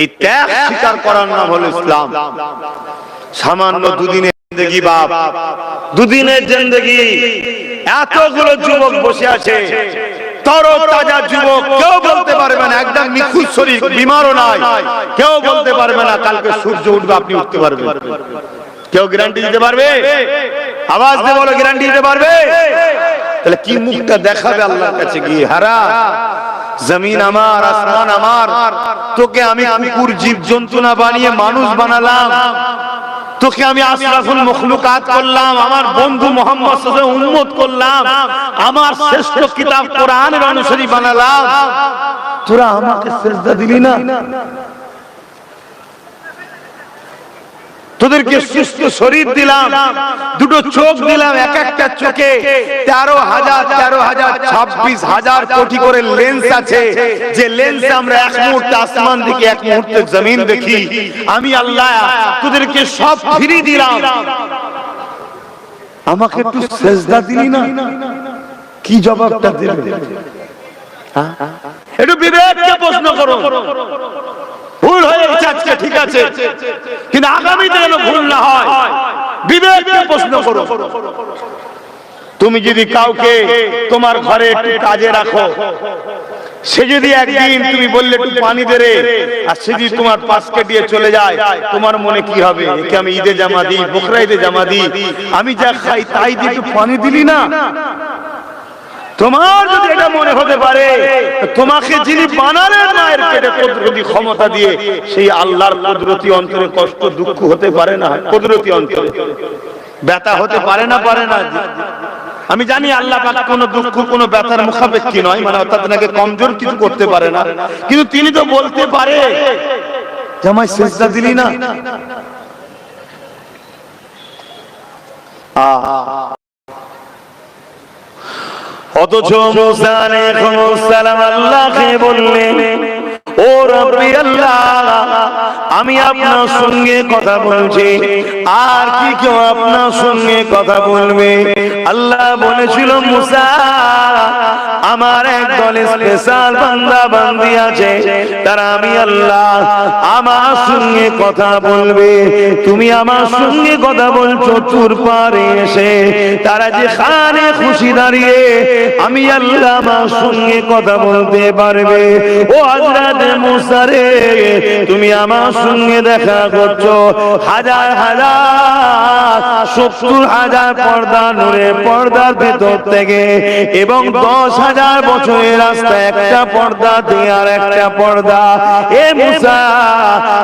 এই ত্যাগ স্বীকার করার নাম হলো ইসলাম। সামান্য দুদিনের বাপ। দুদিনের জিন্দগি। এতগুলো যুবক বসে আছে। শরীর কেউ বলতে পারবে না, কালকে সূর্য উঠবে, আপনি উঠতে পারবেন। কেউ গ্যারান্টি দিতে পারবে? গ্যারান্টি দিতে পারবে? তাহলে কি মুখটা দেখাবে আল্লাহর কাছে গিয়ে? হারা জমিন আমার, আসমান আমার। তোকে আমি কুকুর জীব জন্তু না বানিয়ে মানুষ বানালাম। তোকে আমি আশরাফুল মখলুকাত করলাম, আমার বন্ধু মোহাম্মদ উম্মত করলাম, আমার শ্রেষ্ঠ কিতাব কোরআনের অনুসারী বানালাম। তোরা আমাকে সেজদা দিলি না? তোদেরকে সুস্থ শরীর দিলাম দুটো চোখ দিলাম এক একটা চোখে তেরো হাজার তেরো হাজার ছাব্বিশ হাজার কোটি করে লেন্স আছে। যে লেন্স আমরা এক মুহূর্তে আসমান দেখি এক মুহূর্তে জমিন দেখি। আমি আল্লাহ তোদেরকে সব ফিরিয়ে দিলাম। আমাকে একটু সেজদা দিলি না? কি জবাবটা দেবে? হ্যাঁ? একটু বিবেককে প্রশ্ন করো। ভুল হয়ে গেছে আজকে, ঠিক আছে। কিন্তু আগামীতে যেন ভুল না হয়, বিবেককে প্রশ্ন করো। তুমি যদি কাউকে তোমার ঘরে একটু কাজে রাখো, সে যদি একদিন তুমি বললে একটু পানি দে রে, আর সে যদি তোমার পাশ কাটিয়ে চলে যায়, তোমার মনে কি হবে? একে আমি ঈদে জামা দিই বকরা ঈদে জামা দিই, আমি যা খাই তাই দিয়ে একটু পানি দিলি না? তোমার যদি এটা মনে হতে পারে, তোমাকে যিনি বানালেন মায়ের পেটে কুদরতি ক্ষমতা দিয়ে, সেই আল্লাহর কুদরতি অন্তরে কষ্ট, দুঃখ হতে পারে না, কুদরতি অন্তরে। ব্যথা হতে পারে না পারে না। আমি জানি আল্লাহ পাক কোনো দুঃখ, কোনো ব্যথার মুখাপেক্ষী নয় মানে অর্থাৎ নাকি কমজোর কিছু করতে পারে না। কিন্তু তিনি তো বলতে পারে, জামাই সেজদা দিলি না। আহ অথচ মুসা আলাইহিস সালাম আল্লাহকে বললেন ও রব্বি আল্লাহ আমি আপনার সঙ্গে কথা বলছি। আর কি কেউ আপনার সঙ্গে কথা বলবে? আল্লাহ বলেছিল মুসা আমার এক দলে স্পেশাল বান্দা বান্দি আছে। তারা আমি আল্লাহ আমার সঙ্গে কথা বলবে। তুমি আমার সঙ্গে কথা বলছো চুর পারে এসে। তারা যে খানে খুশি দাঁড়িয়ে আমি আল্লাহ আমার সঙ্গে কথা বলতে পারবে। ও হযরত মুসা রে তুমি আমার সঙ্গে দেখা করছ। হাজার হাজার সত্তর হাজার পর্দা নূরে পর্দার ভেতর থেকে এবং দশ হাজার বছরের রাস্তা, একটা পর্দা দেয়ার একটা পর্দা। এ মুসা,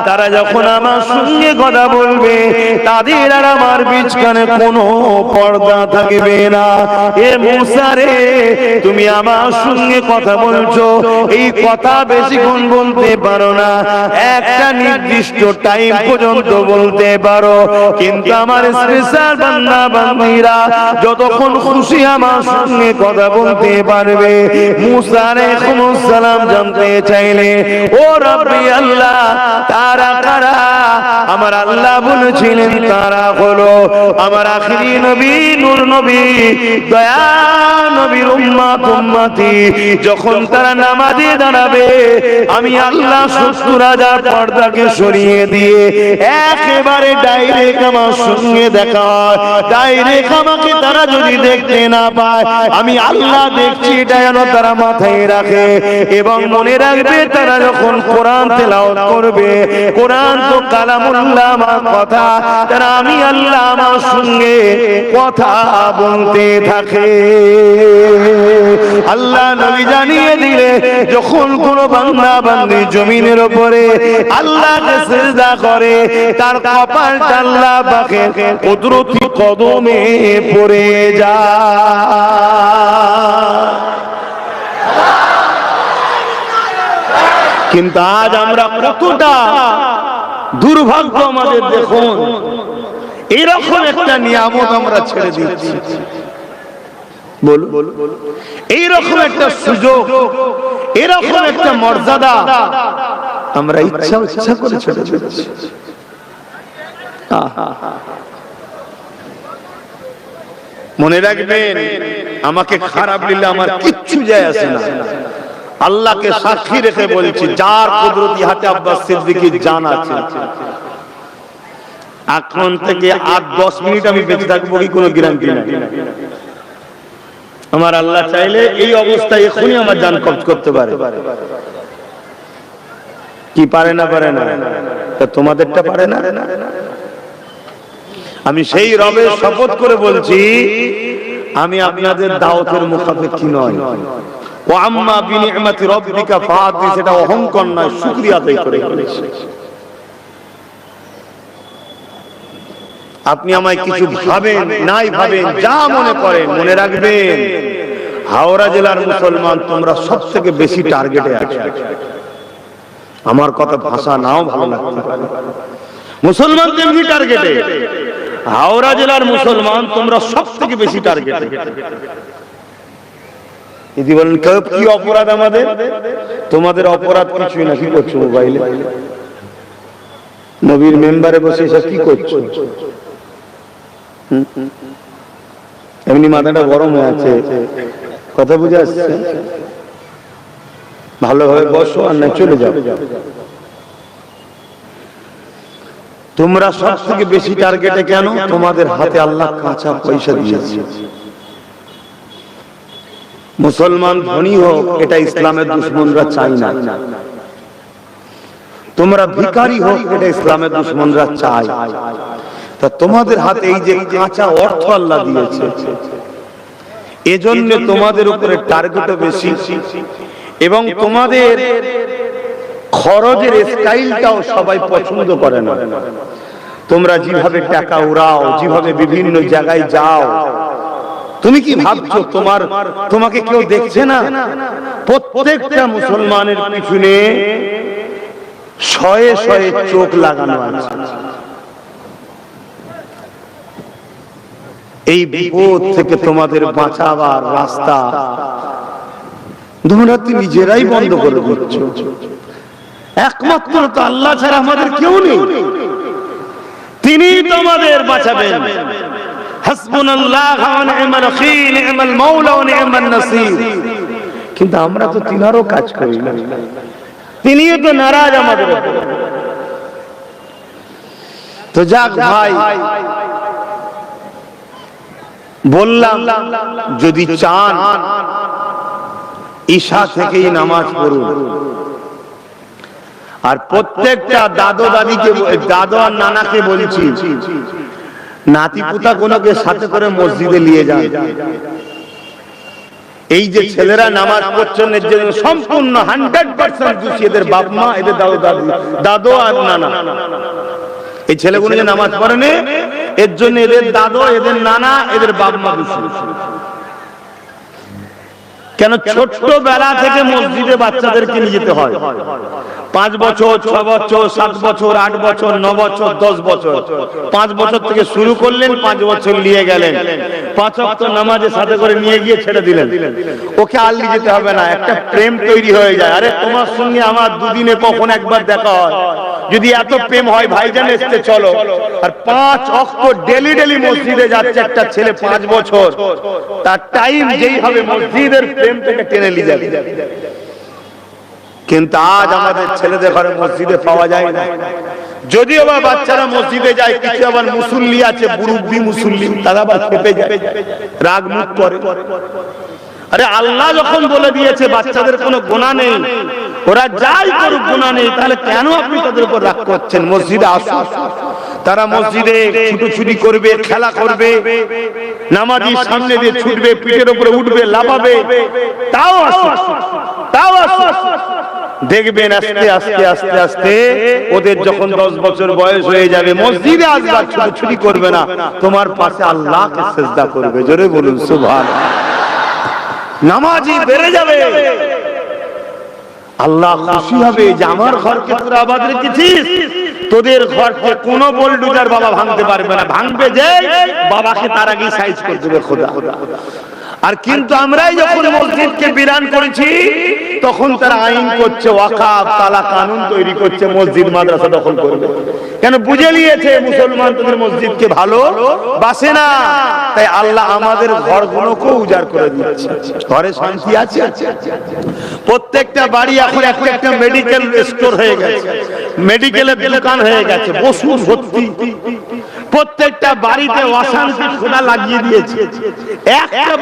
তারা যখন আমার সঙ্গে কথা বলবে, তাদের আর আমার বিচখানে কোনো পর্দা থাকবে না। এ মুসা রে, তুমি আমার সঙ্গে কথা বলছো, এই কথা বেশিক্ষণ বলতে পারো না। একটা নির্দিষ্ট টাইম পর্যন্ত বলতে পারো। কিন্তু আমার স্পেশাল বান্দা বান্দিরা যতক্ষণ খুশি আমার সঙ্গে কথা বলতে পারবে মুসা আলাইহিস সালাম জানতে চাইলে ও রব্বি আল্লাহ তারা কারা? আমার আল্লাহ বলেছিলেন, তারা হলো আমার আখিরি নবী, নূর নবী, দয়া নবীর উম্মত, উম্মতি। যখন তারা নামাজে দাঁড়াবে, আমি আল্লাহ সত্তর হাজার পর্দাকে সরিয়ে দিয়ে একেবারে ডাইরেক্ট আমার সঙ্গে দেখা হয়। ডাইরেক্ট আমাকে তারা যদি দেখতে না পায়, আমি আল্লাহ দেখছি, এটা যেন তারা মাথায় রাখে। এবং মনে রাখবে, তারা যখন কোরআন তেলাওয়াত করবে, কোরআন তো আমার কথা তারা আমি আল্লাহ আমার সঙ্গে কথা বলতে থাকে। আল্লাহ নবী জানিয়ে দিলে, যখন কোন বান্দা জমিনের উপরে আল্লাহকে করে, তার কপালটা আল্লাহ পাকে কুদরতি কদমে পড়ে যায়। কিন্তু আজ আমরা কতটা দুর্ভাগ্য আমাদের দেখুন। এরকম একটা নিয়ামত আমরা ছেড়ে দিচ্ছি। এইরকম একটা সুযোগ, এরকম একটা মর্যাদা আমরা ইচ্ছা ইচ্ছা করে ছেড়ে দিচ্ছি। মনে রাখবেন, আমাকে খারাপ দিলে আমার কিচ্ছু যায় আসে না। আল্লাহকে সাক্ষী রেখে বলছি যার কুদরতি হাতে আব্বাস সিদ্দিকীর জান আছে। এখন থেকে আট দশ মিনিট আমি বেঁচে থাকব কি কোনো গ্যারান্টি নাই। আমার আল্লাহ চাইলে এই অবস্থায় এখনই আমার জান কবজ করতে পারে। কি পারে না পারে না? তা তোমাদেরটা পারে না? আমি সেই রবের শপথ করে বলছি আমি আপনাদের দাওয়াতের মুখাপেক্ষী নয় ও আম্মা বিনিয়ামাতি রব্বিকা ফাহাদিস এটা অহংকার নয়, শুকরিয়া আদায় করে আপনি আমায় কিছু ভাবেন, নাই ভাবেন, যা মনে করেন, মনে রাখবেন। হাওড়া জেলার মুসলমান তোমরা সব থেকে বেশি টার্গেটে আছো। আমার কথা ভাষা নাও ভালো লাগতে পারে। মুসলমান তেমনি টার্গেটে হাওড়া জেলার মুসলমান তোমরা সব থেকে বেশি টার্গেটে যদি বলেন কি অপরাধ আমাদের? তোমাদের অপরাধ কিছুই না, কি করছ মোবাইলে? নবীর মেম্বারে বসে এসব কি করছ? এমনি মাথাটা গরম হয়ে আছে। কথা বুঝে আসছে? ভালোভাবে বসো আর না চলে যাও। তোমরা সব থেকে বেশি টার্গেটে কেন? তোমাদের হাতে আল্লাহ কাঁচা পয়সা দিয়েছে। মুসলমান ধনী হোক, এটা ইসলামের দুশ্মনরা চাই না। তোমরা ভিখারি হোক, এটা ইসলামের দুশ্মনরা চায়। তা তোমাদের হাতে এই যে কাঁচা অর্থ আল্লাহ দিয়েছে, এজন্য তোমাদের উপরে টার্গেটও বেশি। এবং তোমাদের খরচের স্টাইলটাও সবাই পছন্দ করে না। তোমরা যেভাবে টাকা উড়াও, যেভাবে বিভিন্ন জায়গায় যাও তুমি কি ভাবছ তোমার, তোমাকে কেউ দেখছে না? প্রত্যেকটা মুসলমানের পিছনে শয়ে শয়ে চোখ লাগানো আছে। এই বিপদ থেকে তোমাদের বাঁচাবার রাস্তা তোমরা নিজেরাই বন্ধ করে দিচ্ছ। একমাত্র তো আল্লাহ ছাড়া আমাদের কেউ নেই। তিনি তোমাদের বাঁচাবেন। কিন্তু আমরা তো তিনারও কাজ করি না। তিনিও তো নারাজ আমাদের তো যাক ভাই, বললাম, যদি চান, ঈশা থেকেই নামাজ পড়ুন। আর প্রত্যেকটা দাদো দাদিকে, দাদো আর নানাকে বলছি নাতি পুতা কোনোকে সাথে করে মসজিদে নিয়ে যান। এই যে ছেলেরা নামাজ পড়ছেন এর জন্য সম্পূর্ণ হান্ড্রেড পার্সেন্ট দোষী এদের বাপ মা, এদের দাদু দাদু দাদু আর নানা। এই ছেলেগুলো যে নামাজ পড়েনি এর জন্য এদের দাদু, এদের নানা, এদের বাপ মা দোষী। কেন ছোট্ট বেলা থেকে মসজিদে বাচ্চাদেরকে নিয়ে যেতে হয়? পাঁচ বছর, ছ বছর, সাত বছর, আট বছর, ন বছর, দশ বছর। পাঁচ বছর থেকে শুরু করলেন, পাঁচ বছর নিয়ে গেলেন। পাঁচ অক্ট নামাজের সাথে করে নিয়ে গিয়ে ছেড়ে দিলেন। ওকে আর নিয়ে যেতে হবে না, একটা প্রেম তৈরি হয়ে যায়। আরে তোমার সঙ্গে আমার দুদিনে কখন একবার দেখা হয়? যদি এত প্রেম হয় ভাইজান এসতে চলো। আর পাঁচ অক্ট ডেলি ডেলি মসজিদে যাচ্ছে একটা ছেলে পাঁচ বছর। তার টাইম যেই হবে মসজিদের প্রেম থেকে টেনে নিয়ে যাবে। কিন্তু আজ আমাদের ছেলেদের ঘরে মসজিদে পাওয়া যায় না। যদিও বা বাচ্চারা মসজিদে যায়, কিছু আবার মুসল্লি আছে মুরব্বী মুসল্লি, তারা আবার খেপে যায়। রাগ মুখ করে। আরে আল্লাহ যখন বলে দিয়েছে, বাচ্চাদের কোনো গোনা নেই। ওরা যাই করুক গোনা নেই, তাহলে কেন আপনি তাদের উপর রাগ করছেন? মসজিদে আসুন। তারা মসজিদে ছুটোছুটি করবে, খেলা করবে, নামাজি সামনে দিয়ে ছুটবে, পিঠের উপরে উঠবে, লাফাবে। তাও আসুন তাও আসুন। দেখবেন আস্তে আস্তে আস্তে আস্তে ওদের যখন দশ বছর বয়স হয়ে যাবে, মসজিদে আসবে ছুটোছুটি করবে না। তোমার পাশে আল্লাহকে সেজদা করবে। জোরে বলুন সুভান নামাজি বেড়ে যাবে। আল্লাহ খুশি হবে যে আমার ঘরকে তোরা আবাদ রেখেছিস তোদের ঘরকে কোন বোল্ডুজার বাবা ভাঙতে পারবে না। ভাঙবে যে বাবাকে তার আগে সাইজ করে দেবে খোদা। আর কিন্তু আমরাই যখন মসজিদকে বিরান করেছি তখন তারা আইন করছে ওয়াকাব তালা কানুন তৈরি করছে মসজিদ মাদ্রাসা দখল করবে। কেন বুঝে নিয়েছে মুসলমান তাদের মসজিদকে ভালো? বাসে না। তাই আল্লাহ আমাদের ঘরগুলোকে উজাড় করে দিচ্ছে। ঘরে শান্তি আছে? প্রত্যেকটা বাড়ি এখন একটা একটা মেডিকেল স্টোর হয়ে গেছে। মেডিকেলের দোকান হয়ে গেছে ওষুধ ভর্তি। প্রত্যেকটা বাড়িতে অশান্তি খোদা লাগিয়ে দিয়েছে। একটা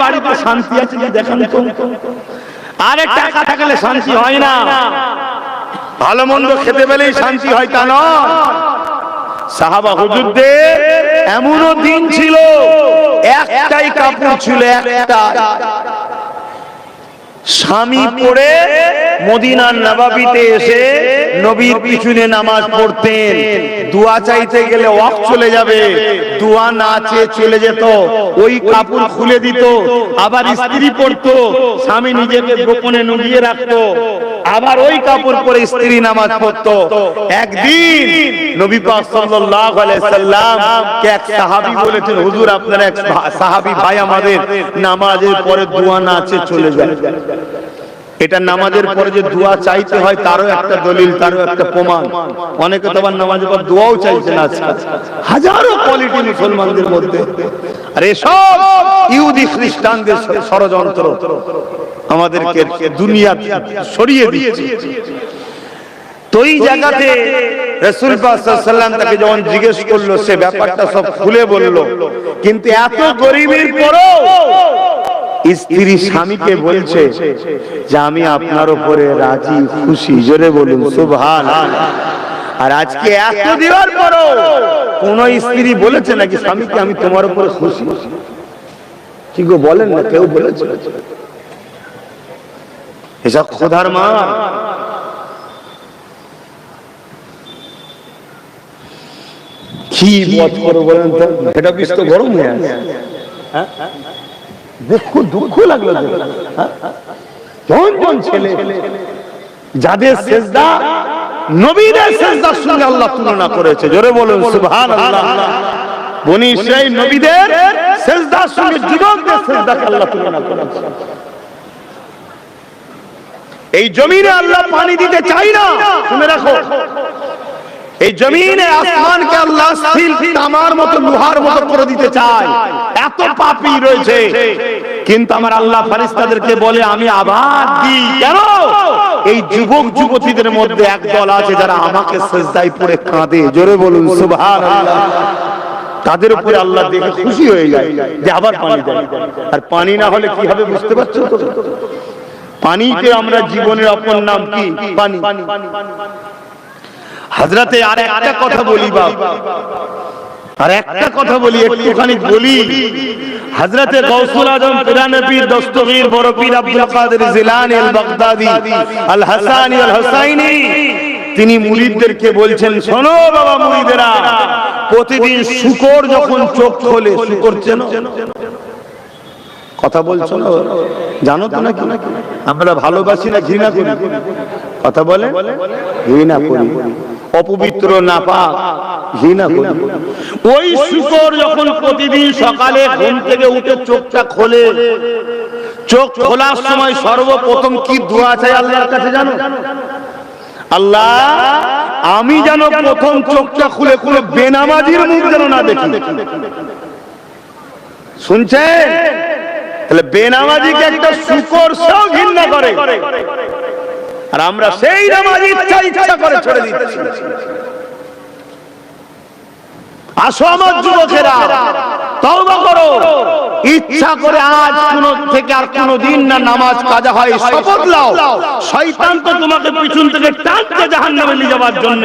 শান্তি আছে দেখেন তো। আরে টাকা থাকলে শান্তি হয় না। ভালো মন্দ খেতে পেলেই শান্তি হয় তা সাহাবা হুজুরদের এমনও দিন ছিল, একটাই কাপড় ছিল একটা। স্বামী পড়ে মদিনার নবাবিতে এসে নবীর পিছনে নামাজ পড়তেন। দোয়া চাইতে গেলে ওয়াক চলে যাবে। দোয়া না চেয়ে চলে যেত। ওই কাপড় খুলে দিত, আবার স্ত্রী পড়তো, স্বামী নিজেকে গোপনে নুগিয়ে রাখতো। আবার ওই কাপড় পরে স্ত্রী নামাজ পড়তো। একদিন নবী পাক সাল্লাল্লাহু আলাইহি সাল্লাম কে এক সাহাবী বলেছেন, হুজুর, আপনার এক সাহাবী ভাই আমাদের নামাজের পরে দোয়া না চেয়ে চলে যায়। এটা নামাজের পরে যে দোয়া চাইতে হয়, তারও একটা দলিল, তারও একটা প্রমাণ। অনেকে তো আবার নামাজের পর দোয়াও চাইছে না হাজারো কোয়ালিটি মুসলমানদের মধ্যে। আর এসব ইহুদি খ্রিস্টানদের ষড়যন্ত্র। আমাদেরকে দুনিয়া সরিয়ে দিয়েছে তো এই জায়গাতে রসুল সাল্লাম তাকে যখন জিজ্ঞেস করল, সে ব্যাপারটা সব খুলে বলল। কিন্তু এত গরিবের পরও স্ত্রী স্বামীকে বলছে যে আমি আপনার উপরে রাজি, খুশি। জোরে বলুন সুভান আর আজকে এত দেওয়ার পরও কোন স্ত্রী বলেছে নাকি, স্বামীকে আমি তোমার উপরে খুশি কি গো, বলেন না, কেউ বলেছে? এসব খোদার মা। কি বলেন তো? এটা বিষ তো গরম হয়ে হ্যাঁ? দেখো লাগল হ্যাঁ? ছেলে, যাদের নবীদের সঙ্গে আল্লাহ তুলনা করেছে, জোরে বলুন, সুবহানাল্লাহ। বনি ইসরাইল নবীদের সেজদার সঙ্গে যুবকদের আল্লাহ তুলনা করেছে। এই জমিনে আল্লাহ পানি দিতে চাই না, শুনে রাখো। এই জমিনে আসমানকে আল্লাহ স্থির তামার মতো, লোহার মতো করে দিতে চায়। এত পাপি রয়েছে। কিন্তু আমার আল্লাহ ফারিস্তাদেরকে বলে, আমি আবার দিই। কেন? এই যুবক, যুবতীদের মধ্যে এক দল আছে যারা আমাকে সেজদায় পড়ে কাঁদে। জোরে বলুন, সুবহানাল্লাহ। তাদের উপরে আল্লাহ দেখে খুশি হয়ে যায় যে আবার পানি দেয়। আর পানি না হলে কি হবে বুঝতে পারছ তো? পানিকে আমরা জীবনের অপর নাম কি? পানি। হাজরাতে আর একটা কথা বলি বাপ। আর একটা কথা বলি, একটুখানি বলি। হযরতে গাউসুল আজম পিরানে পীর দস্তগীর বড় পীর Abdul Qadir Jilani al Baghdadi al Hasani al Husaini তিনি মুরিদদেরকে বলছেন, শোনো বাবা মুরিদেরা, প্রতিদিন শুকর যখন চোখ খোলে, শুকর চেনো? কথা বলছো না? জানো তো নাকি? আমরা ভালোবাসি না ঘৃণা করি। কথা বলে? ঘৃণা করি। অপবিত্র না পা ঘৃণা করি। ওই শুকর যখন প্রতিদিন সকালে ঘুম থেকে উঠে চোখটা খোলে চোখ খোলার সময় সর্বপ্রথম কি দোয়া চাই আল্লাহর কাছে জানো? আল্লাহ আমি যেন প্রথম চোখটা খুলে খুলে বেনামাজির মুখ যেন না দেখি। শুনছেন? তাহলে বেনামাজিকে একটা শুকর সেও ঘৃণা করে। আর আমরা সেই নামাজ ইচ্ছা ইচ্ছা করে ছেড়ে দিচ্ছি। আসো আমার যুবকেরা, তওবা করো। ইচ্ছা করে আজ কোন থেকে আর কোন দিন না নামাজ কাজা হয়, শপথ লাও। শয়তান তো তোমাকে পিছন থেকে টানতে জাহান্নামে নিয়ে যাওয়ার জন্য।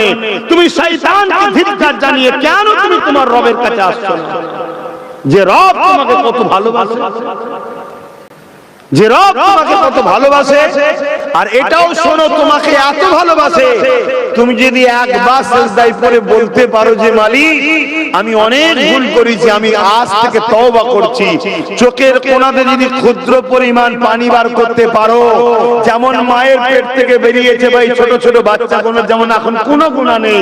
তুমি শয়তানকে ধিক্কার জানিয়ে কেন তুমি তোমার রবের কাছে আসছো না? যে রব তোমাকে কত ভালোবাসে। যে রব তোমাকে কত ভালোবাসে আর এটাও শোনো তোমাকে এত ভালোবাসে। তুমি যদি একবার সেজদায় পড়ে বলতে পারো যে মালিক আমি অনেক ভুল করেছি আমি আজ থেকে তওবা করছি। চোখের কোণাতে যদি ক্ষুদ্র পরিমাণ পানি বার করতে পারো যেমন মায়ের পেট থেকে বেরিয়েছে ভাই ছোট ছোট বাচ্চা কোনো যেমন এখন কোনো গুণা নেই।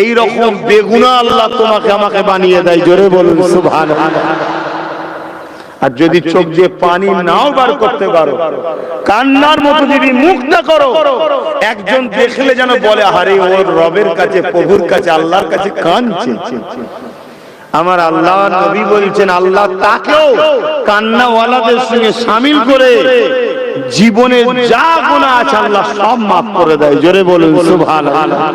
এই রকম বেগুনা আল্লাহ তোমাকে আমাকে বানিয়ে দেয় জোরে বলুন সুবহানাল্লাহ। আর যদি চোখ দিয়ে পানি নাও বার করতে পারো কান্নার মতো যদি মুখটা করো। একজন দেখলে যেন বলে হারে ওর রবের কাছে প্রভুর কাছে আল্লাহর কাছে কাঁদছে আমার আল্লাহ নবী বলছেন আল্লাহ তাকেও কান্নাওয়ালাদের সঙ্গে সামিল করে জীবনে যা গুণা আছে আল্লাহ সব মাফ করে দেয়। জোরে বলুন সুবহানাল্লাহ।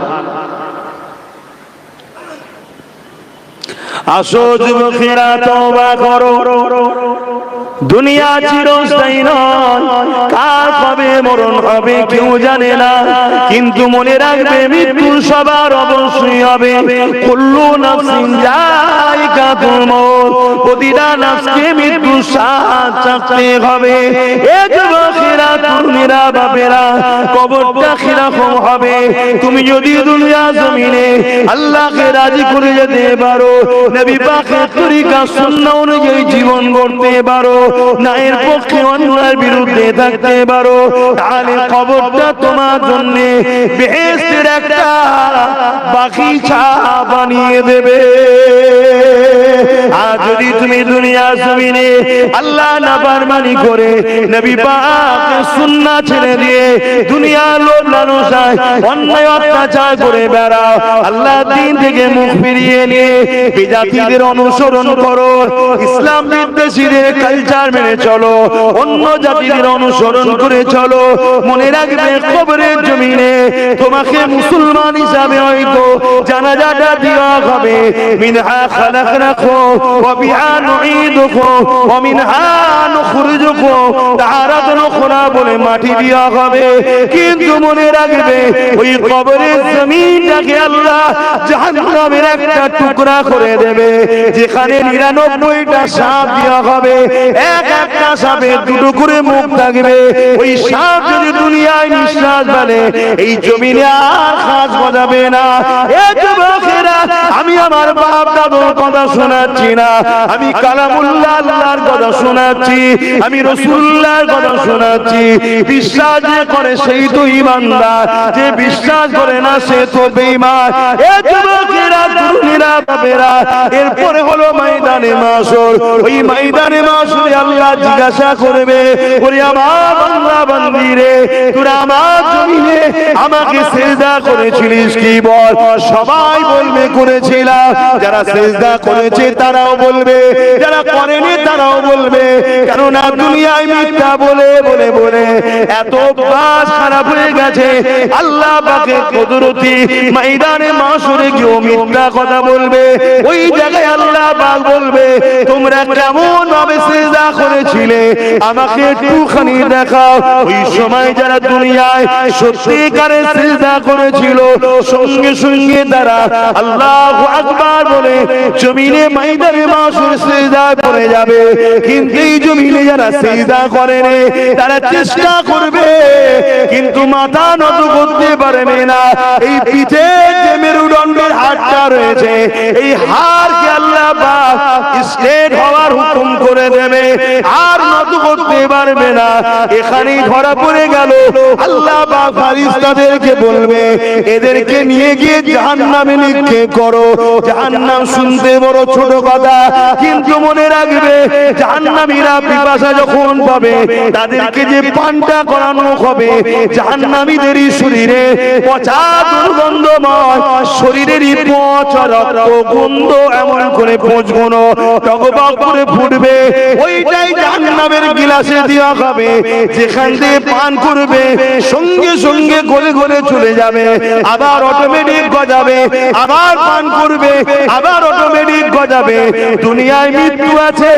আসো যুবকেরা তওবা করো। দুনিয়া চিরস্থায়ী নয়। কার কবে মরণ হবে কেউ জানে না। কিন্তু মনে রাখবে মৃত্যু সবার অবশ্যই হবে। কুল্লু নাফসিন যায়িকাতুল মউত প্রতিটা নাফসকে মৃত্যু স্বাদ চাখতে হবে। এ যুবকেরা তরুণীরা বাপেরা, কবরটা কীরকম হবে। তুমি যদি দুনিয়া জমিনে আল্লাহকে রাজি করে যেতে পারো, নবী পাকের তরিকা সুন্নাহ অনুযায়ী জীবন গড়তে পারো নায়ের পক্ষে অন্যায়ের বিরুদ্ধে থাকতে পারো। তাহলে খবরটা তোমার জন্য বেহেস্তের একটা বাগিচা বানিয়ে দেবে। আর যদি তুমি দুনিয়া জমিনে আল্লাহ না বারমানি করে, নবী পাক সুন্নাহ ছেড়ে দিয়ে দুনিয়া লোভ লালসায় অন্যায় অত্যাচার করে বেড়াও, আল্লাহ দিন থেকে মুখ ফিরিয়ে নিয়ে বিজাতিদের অনুসরণ করো, ইসলাম বিদ্বেষীদের কালচার মেনে চলো, অন্য জাতিদের অনুসরণ করে চলো। মনে রাখবে কবরের জমিনে, তোমাকে মুসলমান হিসাবে হয়তো জানাজাটা দেওয়া হবে। মিনহা মিনহা নুখরিজুকুম তাহারাতুন উখরা বলে মাটি দেওয়া হবে। কিন্তু মনে রাখবে ওই কবরের জমিনটাকে আল্লাহ জাহান্নামের একটা টুকরা করে দেবে, যেখানে নিরানব্বইটা সাপ দেওয়া হবে। এক একটা সাপের দুটো করে মুখ থাকবে ওই সাপ যদি দুনিয়ায় নিঃশ্বাস এই জমিনে আর বাজাবে না। আমি আমার বাপ দাদুর কথা শোনাচ্ছি না। আমি কালামুল্লাহ আল্লাহর কথা শোনাচ্ছি। আমি রসুল্লাহর কথা শোনাচ্ছি। বিশ্বাস যে করে সেই তো ইমানদার। যে বিশ্বাস করে না, সে তো এ যুবকেরা এরপরে হলো ময়দানে মাসর ওই ময়দানে মাসরে আল্লাহ জিজ্ঞাসা করবে ওরে আমার বাংলা বান্দিরে তোরা আমার জমিনে আমাকে সেজদা করেছিলিস কি বল? সবাই বলবে করেছিলাম যারা সেজদা করেছে, তারাও বলবে। যারা করেনি, তারাও বলবে। কেননা, দুনিয়ায় মিথ্যা বলে বলে বলে, এত বাস খারাপ হয়ে গেছে। আল্লাহ পাকে কুদরতি ময়দানে মাসুরে কেউ মিথ্যা কথা বলবে। ওই জায়গায় আল্লাহ পাক বলবে, তোমরা কেমন ভাবে সেজদা করেছিলে, আমাকে একটুখানি দেখাও। ওই সময় যারা দুনিয়ায় সত্যিকারে সেজদা করেছিল, সঙ্গে সঙ্গে তারা আল্লাহ আকবার বলে জমিনে ময়দানে মাসুর সেজদা করে যাবে। কিন্তু এই জমিনে যারা সেজদা করেনি তারা চেষ্টা করবে, কিন্তু মাথা নত করতে পারবে না এই পিঠে যে মেরুদণ্ডের হাড়টা রয়েছে, এই হাড়কে আল্লাহ স্টেট হওয়ার হুকুম করে দেবে। আর নত করতে পারবে না। এখানেই ধরা পড়ে গেল। আল্লাহ বা ফারিস্তাদেরকে বলবে, এদেরকে নিয়ে গিয়ে জাহান্নামে নিক্ষেপ করো। জাহান্নাম শুনতে বড় ছোট কথা, কিন্তু মনে রাখবে, জাহান্নামীরা পিপাসা যখন পাবে, তাদেরকে যে পানটা করানো হবে, জাহান্নামীদেরই শরীরে পচা দুর্গন্ধময়, শরীরেরই পচা রক্ত গন্ধ এমন করে পচগুনো টকবক করে ফুটবে। ওইটাই জাহান্নামের গিলাসে দেওয়া হবে যেখান দিয়ে পান করবে সঙ্গে সঙ্গে গলে গলে চলে যাবে আবার অটোমেটিক গজাবে আবার পান করবে আবার অটোমেটিক গজাবে। দুনিয়ায় মৃত্যু আছে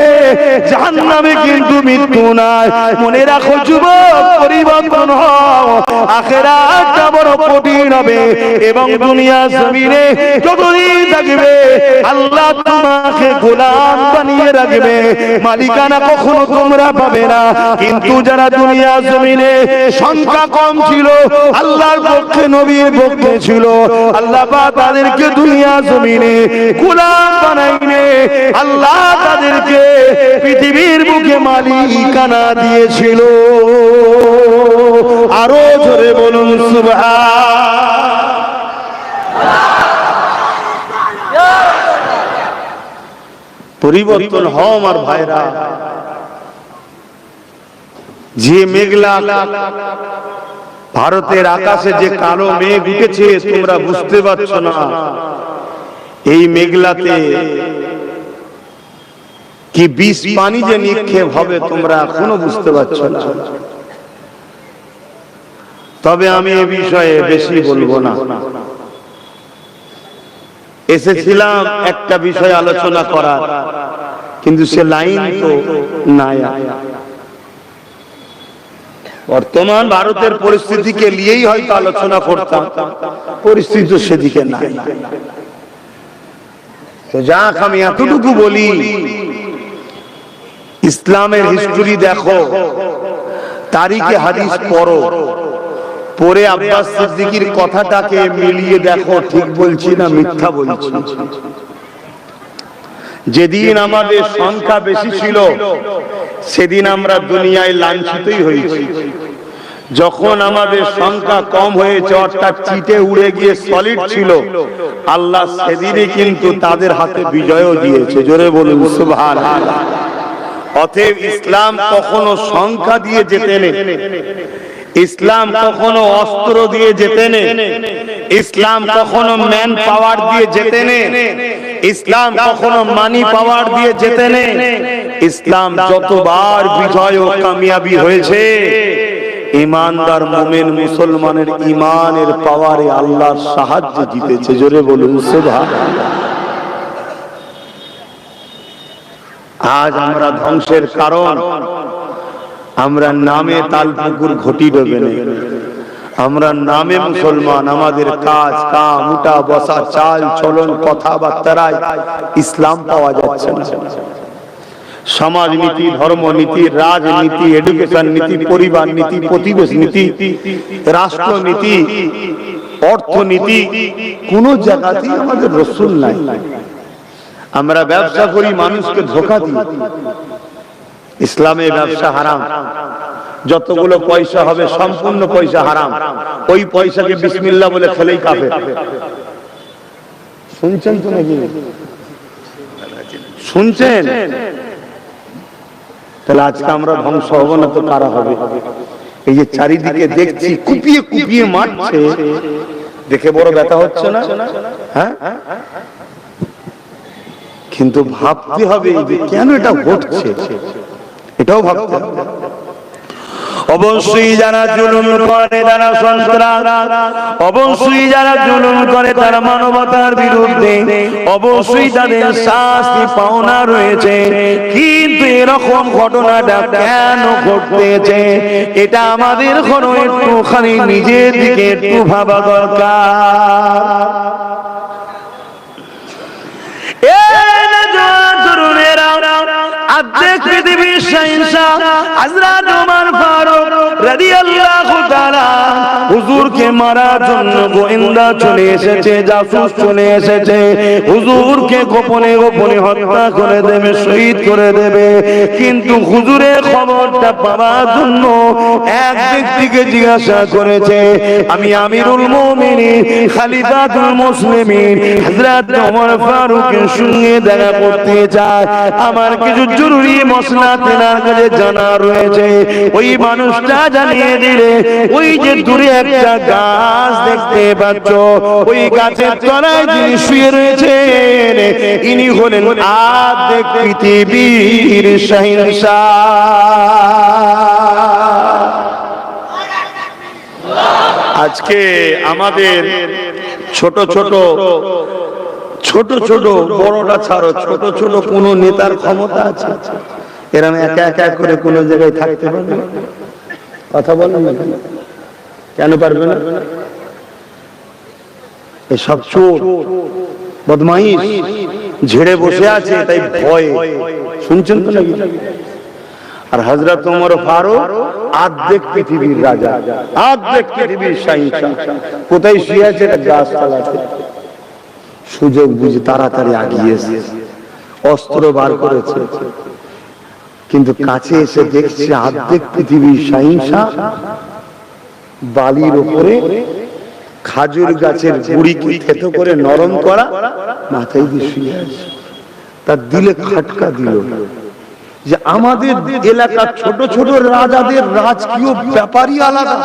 জাহান্নামে কিন্তু মৃত্যু নাই। মনে রাখো যুবক পরিবর্তন হও। আখেরাতটা বড় কঠিন হবে। এবং দুনিয়া জমিনে যতদিন থাকবে আল্লাহ তোমাকে গোলাম বানিয়ে রাখবে মালিকানা কখনো তোমরা পাবে না। কিন্তু যারা দুনিয়া জমিনে সংখ্যা কম ছিল আল্লাহর পক্ষে নবীর পক্ষে ছিল। আল্লাহ তাদেরকে দুনিয়া জমিনে গোলাম বানাইনে আল্লাহ তাদেরকে পৃথিবীর বুকে মালিকানা দিয়েছিল। আরও জোরে বলুন সুবহান। পরিবর্তন হও আমার ভাইরা। যে মেঘলা ভারতের আকাশে যে কালো মেঘ উঠেছে, তোমরা বুঝতে পারছ না। এই মেঘলাতে কি বিষ পানি যে নিক্ষেপ হবে, তোমরা এখনও বুঝতে পারছ না। তবে আমি এ বিষয়ে বেশি বলব না। এসেছিলাম একটা বিষয় আলোচনা করার, কিন্তু সে লাইন তো নাই। বর্তমান ভারতের পরিস্থিতিকে নিয়েই হয়তো আলোচনা করতাম, পরিস্থিতি সেদিকে নাই। তো যাক, আমি এতটুকু বলি, ইসলামের হিস্টোরি দেখো, তারিখে হাদিস পড়ো। পরে আব্বাস সিদ্দিকির কথাটাকে মিলিয়ে দেখো, ঠিক বলছি না মিথ্যা বলছি? যেদিন আমাদের সংখ্যা বেশি ছিল, সেদিন আমরা দুনিয়ায় লাঞ্ছিতই হয়েছি। যখন আমাদের সংখ্যা কম হয়েছে, অর্থাৎ চিটে উড়ে গিয়ে সলিড ছিল, আল্লাহ সেদিনই কিন্তু তাদের হাতে বিজয়ও দিয়েছে। জোরে বলুন সুবহান অতএব ইসলাম কখনো সংখ্যা দিয়ে যেতে নেই। ইসলাম কখনো অস্ত্র দিয়ে যেতে নেই ইসলাম কখনো ম্যান পাওয়ার দিয়ে যেতে নেই ইসলাম কখনো মানি পাওয়ার দিয়ে যেতে নেই ইসলাম যতবার বিজয় ও কামিয়াবি হয়েছে, ইমানদার মোমেন মুসলমানের ইমানের পাওয়ারে আল্লাহর সাহায্য জিতেছে। জোরে বলুন আজ আমরা ধ্বংসের কারণ। আমরা নামে তালপুকুর ঘটি ডোবে আমরা নামে মুসলমান, আমাদের কাজ কাম, উঠা বসা, চাল চলন কথাবার্তারায় ইসলাম পাওয়া যাচ্ছে না। সমাজ নীতি, ধর্ম নীতি, রাজনীতি এডুকেশন নীতি, পরিবার নীতি, প্রতিবেশ নীতি রাষ্ট্রনীতি অর্থনীতি, কোন জায়গাতেই আমাদের রসুল নাই। আমরা ব্যবসা করি, মানুষকে ধোকা দিই। ইসলামে ব্যবসা হারাম। যতগুলো পয়সা হবে সম্পূর্ণ পয়সা হারাম। ওই পয়সাকে বিসমিল্লাহ বলে খেলেই কাফে শুনছেন তো নাকি? শুনছেন? তাহলে আজকে আমরা ধ্বংস হব না তো কারা হবে? এই যে চারিদিকে দেখছি, কুপিয়ে কুপিয়ে মারছে। দেখে বড় ব্যথা হচ্ছে না? হ্যাঁ? কিন্তু ভাবতে হবে কেন এটা ঘটছে এটাও ভাবতে অবশ্যই যারা জুলুম করে তারা সন্ত্রাস। অবশ্যই যারা জুলুম করে তারা মানবতার বিরুদ্ধে। অবশ্যই তাদের শাস্তি, পাওনা রয়েছে। কিন্তু এরকম ঘটনাটা কেন ঘটতেছে? এটা আমাদের কোনো একটুখানি নিজের দিকে একটু ভাবা দরকার। পৃথিবীর শাহিনশাহ, হযরত ওমর ফারুক রাদিয়াল্লাহু তাআলা হুজুরকে মারার জন্য গোয়েন্দা চলে এসেছে, জাসুস চলে এসেছে। হুজুরকে গোপনে গোপনে হত্যা করে দেবে, শহীদ করে দেবে। কিন্তু হুজুরের খবরটা পাওয়ার জন্য এক ব্যক্তিকে জিজ্ঞাসা করেছে, আমি আমিরুল মুমিনিন, খালিফাতুল মুসলিমিন, হযরত ওমর ফারুকের সঙ্গে দেখা করতে চাই। আমার কিছু জরুরি মশলা তেনার কাছে জানা রয়েছে। ওই মানুষটা জানিয়ে দিলে, ওই যে দূরে একটা গাছ দেখতে পাচ্ছ, ওই গাছের তলায় যিনি শুয়ে রয়েছেন, ইনি হলেন আর্ধেক পৃথিবীর সহিংসা। আজকে আমাদের ছোট ছোট ছোট ছোট বড়টা ছাড়ো ছোট ছোট কোন নেতার ক্ষমতা আছে? এরম একা একা করে কোন জায়গায় থাকতে পারবে কথা বলেন কেন? পারবে না? এসব চোর বদমাইশ ঝেড়ে বসে আছে তাই ভয়। শুনছেন তো নাকি? আর হজরত ওমর ফারুক আর্ধেক পৃথিবীর রাজা আর্ধেক পৃথিবীর সাইন্সা কোথায় শুয়ে আছে? গাছ তলাতে সুযোগ বুঝে তাড়াতাড়ি আগিয়ে এসেছে অস্ত্র বার করেছে। কিন্তু কাছে এসে দেখছে আর্ধেক পৃথিবীর সাইন্সা বালির উপরে খাজুর গাছের গুড়িকে থেতো করে নরম করা মাথায় দিয়ে শুয়ে আছে। তার দিলে খাটকা দিল। যে আমাদের এলাকার ছোট ছোট রাজাদের রাজকীয় ব্যাপারই আলাদা।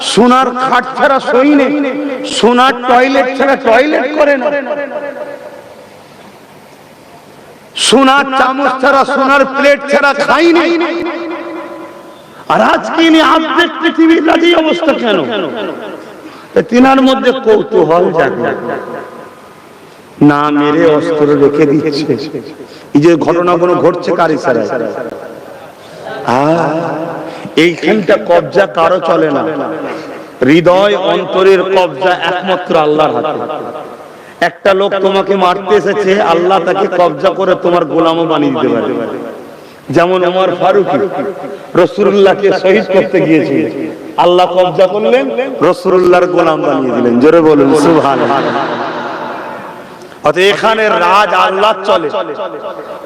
সোনার খাট ছাড়া সই নেই। সোনার টয়লেট ছাড়া টয়লেট করে না। সোনার চামচ ছাড়া সোনার প্লেট ছাড়া খাই নেই। আর আজকে ইনি অর্ধেক পৃথিবীর রাজি অবস্থা কেন? তিনার মধ্যে কৌতূহল জাগে। না মেরে অস্ত্র রেখে দিচ্ছে। এই যে ঘটনাগুলো ঘটছে কার ইশারায় আহ, এইখানটা কবজা কারও চলে না। হৃদয় অন্তরের কবজা একমাত্র আল্লাহর হাতে। একটা লোক তোমাকে মারতে এসেছে, আল্লাহ তাকে কবজা করে তোমার গোলামও বানিয়ে দিতে পারে। যেমন আমার ফারুক, রসুল্লাহকে শহীদ করতে গিয়েছে আল্লাহ কবজা করলেন, রসুল্লাহর গোলাম বানিয়ে দিলেন। জোরে বলুন অত এখানে রাজ আল্লাহ চলে।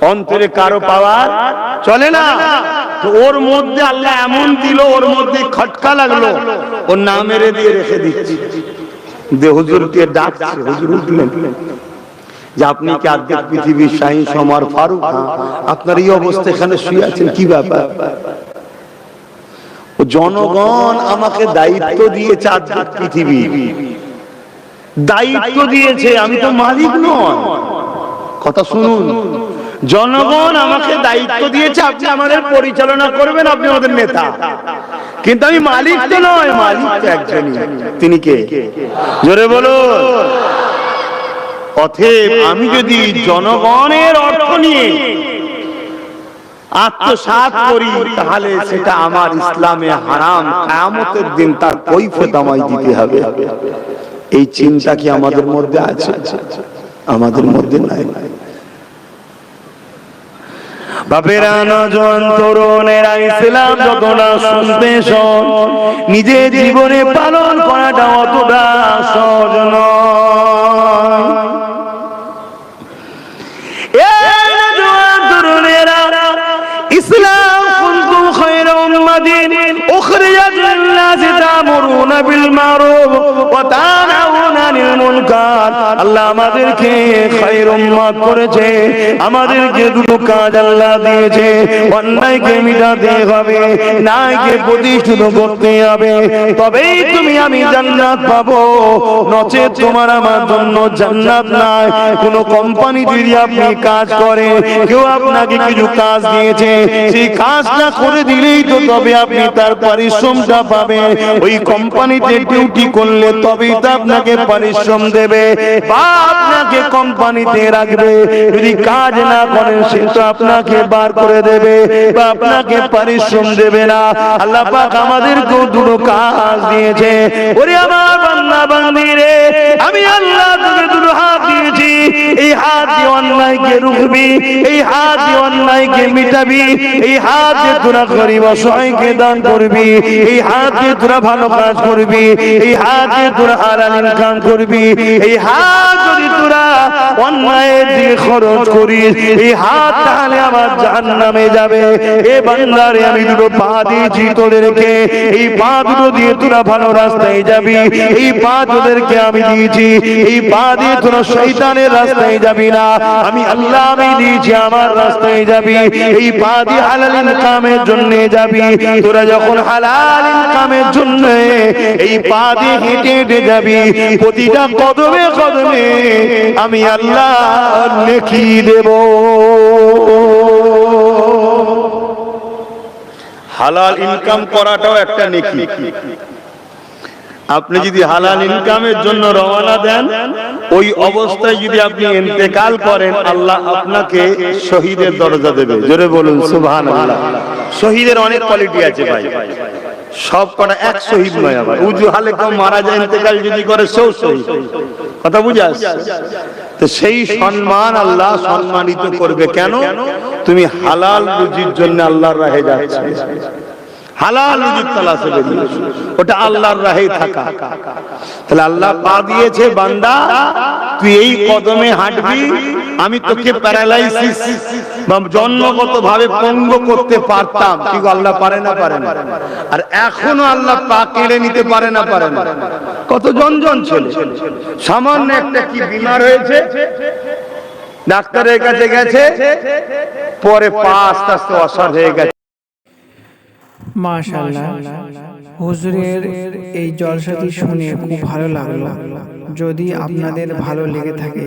অন্তরে কারও পাওয়ার চলে না। তো ওর মধ্যে আল্লাহ এমন দিল ওর মধ্যে খটকা লাগল। ওর নাম মেরে দিয়ে রেখে দিচ্ছে। যে হুজুরকে ডাকছে। হুজুর উঠলেন। যে আপনি কি আর্ধেক পৃথিবীর শাহী সমার ফারুক? হ্যাঁ, আপনার এই অবস্থা এখানে শুয়ে আছেন কি ব্যাপার? ও জনগণ আমাকে দায়িত্ব দিয়েছে আর্ধেক পৃথিবী দায়িত্ব দিয়েছে আমি তো মালিক নয় কথা শুনুন। জনগণ আমাকে দায়িত্ব দিয়েছে আপনি আমাদের পরিচালনা করবেন আপনি আমাদের নেতা। কিন্তু আমি মালিক তো নয় মালিক তো একজনই। তিনি কে? জোরে বলুন। অথেব আমি যদি জনগণের অর্থ নিয়ে আত্মসাৎ করি তাহলে সেটা আমার ইসলামে হারাম। কায়ামতের দিন তার কৈফত আমায় দিতে হবে। এই চিন্তা কি আমাদের মধ্যে আছে? আমাদের মধ্যে নাই। নিজের জীবনে পালন করাটা অতটা সহজ বিল মারুফ ওয়া তানহাউনা আনিল মুনকার আল্লাহ আমাদেরকে খায়র উম্মাত করেছে। আমাদেরকে দুটো কাজ আল্লাহ দিয়েছে। অন্যায়কে মিটাতে হবে ন্যায়কে প্রতিষ্ঠিত করতে হবে। তবেই তুমি আমি জান্নাত পাবো। নচেত তোমার আমার জন্য জান্নাত নাই। কোন কোম্পানি যদি আপনি কাজ করে কেউ আপনাকে কিছু কাজ দিয়েছে, সেই কাজটা করে দিলেই তো তবে আপনি তার পারিশ্রমটা পাবেন। ওই কোম্পানিতে ডিউটি করলে তবেই তো আপনাকে পারিশ্রম দেবে, বা আপনাকে কোম্পানিতে রাখবে। যদি কাজ না করেন, সে তো আপনাকে বার করে দেবে, বা আপনাকে পারিশ্রম দেবে না। আল্লাহ পাক আমাদেরকেও দুটো কাজ দিয়েছে। ওরে আমার বান্দা, বান্দি রে, আমি আল্লাহ তোকে দুটো হাত দিয়েছি। এই হাত দিয়ে অন্যায়কে রুখবি, এই হাত দিয়ে অন্যায়কে মিটাবি, এই হাত দিয়ে তোরা গরিব অসহায়কে দান করবি, এই হাত দিয়ে তোরা ভালো কাজ করবি, এই হাত দিয়ে তোরা হারাল ইনকাম করবি? এই হাত যদি তোরা অন্যায়ের দিকে খরচ করিস, এই হাত তাহলে আমার জাহান্নামে যাবে। এ বান্দারে, আমি দুটো পা দিয়েছি তোদেরকে। এই পা দুটো দিয়ে তোরা ভালো রাস্তায় যাবি। এই পা তোদেরকে আমি দিয়েছি। এই পা দিয়ে তোরা শৈতানের রাস্তায় যাবি না। আমি আল্লাহ আমি দিয়েছি, আমার রাস্তায় যাবি। এই পা দিয়ে হালাল ইনকামের জন্য যাবি। তোরা যখন হালাল ইনকামের জন্য এই পা দিয়ে হেঁটে হেঁটে যাবি প্রতিটা কদমে কদমে আমি আল্লাহ নেকি দেব। হালাল ইনকাম করাটাও একটা নেকি। আপনি যদি হালাল ইনকামের জন্য রওনা দেন, ওই অবস্থায় যদি আপনি ইন্তেকাল করেন, আল্লাহ আপনাকে শহীদের দরজা দেবে। জোরে বলুন, সুবহানাল্লাহ। শহীদের অনেক কোয়ালিটি আছে ভাই। সব কটা এক শহীদ নয় আবার। উজু কেউ মারা যায়, ইন্তেকাল যদি করে, সেও শহীদ কথা বুঝে তো সেই সম্মান আল্লাহ সম্মানিত করবে কেন? তুমি হালাল রুজির জন্য আল্লাহর রাহে যাচ্ছে। হালাল রুজির তালাশে বেরিয়েছো ওটা আল্লাহর রাহেই থাকা। তাহলে আল্লাহ পা দিয়েছে, বান্দা, তুই এই কদমে হাঁটবি আমি তোকে প্যারালাইসিস বা জন্মগত ভাবে পঙ্গ করতে পারতাম। কি আল্লাহ পারে না পারে না। আর এখনও আল্লাহ পা কেড়ে নিতে পারে না পারে না। কত জনজন ছিল। সামান্য একটা কি বিমার হয়েছে? ডাক্তারের কাছে গেছে, পরে পা আস্তে আস্তে অসার হয়ে গেছে। মাশাআল্লাহ। হুজুরের এই জলসাটি শুনে খুব ভালো লাগল। যদি আপনাদের ভালো লেগে থাকে